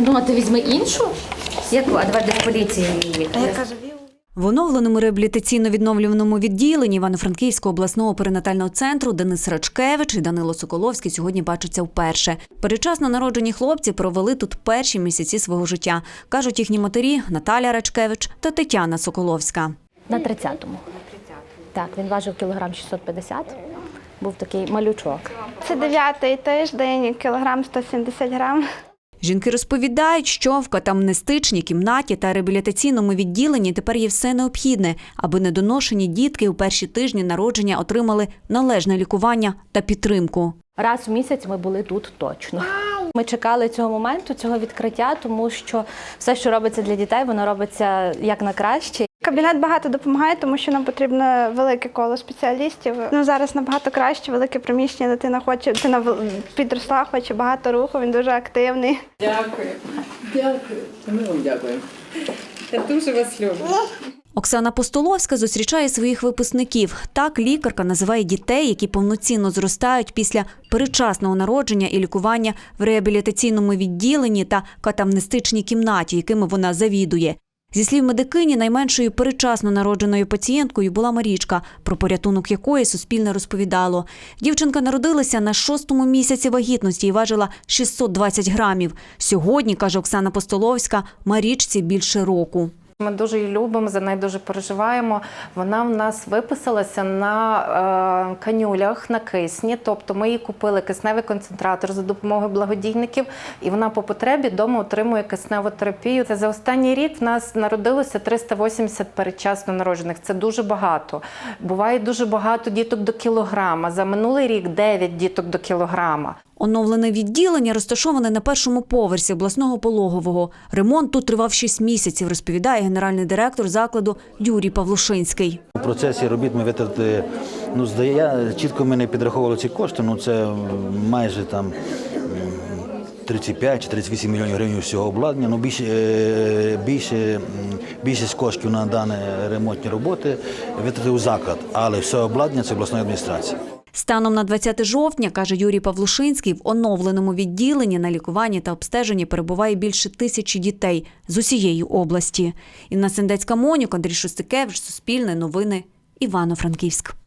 Ну, а ти візьми іншу? Яку? А давай до поліції її. В оновленому реабілітаційно-відновлюваному відділенні Івано-Франківського обласного перинатального центру Денис Рачкевич і Данило Соколовський сьогодні бачаться вперше. Передчасно народжені хлопці провели тут перші місяці свого життя, кажуть їхні матері Наталя Рачкевич та Тетяна Соколовська. На 30-му. Так, він важив кілограм 650. Був такий малючок. Це дев'ятий тиждень, кілограм 170 грам. Жінки розповідають, що в катамнестичній кімнаті та реабілітаційному відділенні тепер є все необхідне, аби недоношені дітки у перші тижні народження отримали належне лікування та підтримку. Раз в місяць ми були тут точно. Ми чекали цього моменту, цього відкриття, тому що все, що робиться для дітей, воно робиться як на краще. Кабінет багато допомагає, тому що нам потрібно велике коло спеціалістів. Ну зараз набагато краще, велике приміщення. Дитина хоче, дитина підросла, хоче багато руху. Він дуже активний. Дякую. Дякую. Ми вам дякуємо. Я дуже вас люблю. Оксана Постоловська зустрічає своїх випускників. Так лікарка називає дітей, які повноцінно зростають після передчасного народження і лікування в реабілітаційному відділенні та катамнестичній кімнаті, якими вона завідує. Зі слів медикині, найменшою перечасно народженою пацієнткою була Марічка, про порятунок якої Суспільне розповідало. Дівчинка народилася на шостому місяці вагітності і важила 620 грамів. Сьогодні, каже Оксана Постоловська, Марічці більше року. Ми дуже її любимо, за неї дуже переживаємо. Вона в нас виписалася на е, канюлях на кисні, тобто ми їй купили кисневий концентратор за допомогою благодійників, і вона по потребі вдома отримує кисневу терапію. Це за останній рік в нас народилося 380 передчасно народжених. Це дуже багато. Буває дуже багато діток до кілограма. За минулий рік 9 діток до кілограма. Оновлене відділення розташоване на першому поверсі обласного пологового. Ремонт тут тривав 6 місяців, розповідає генеральний директор закладу Юрій Павлушинський. У процесі робіт ми витратили, ну здає, чітко ми не підраховували ці кошти, ну це майже там 35 чи 38 мільйонів гривень всього обладнання. Ну, більше, е, більше, більшість коштів на дані ремонтні роботи витратив заклад, але все обладнання це обласної адміністрації. Станом на 20 жовтня, каже Юрій Павлушинський, в оновленому відділенні на лікуванні та обстеженні перебуває більше тисячі дітей з усієї області. Інна Сендецька Монюк, Андрій Шостикевич, Суспільне новини, Івано-Франківськ.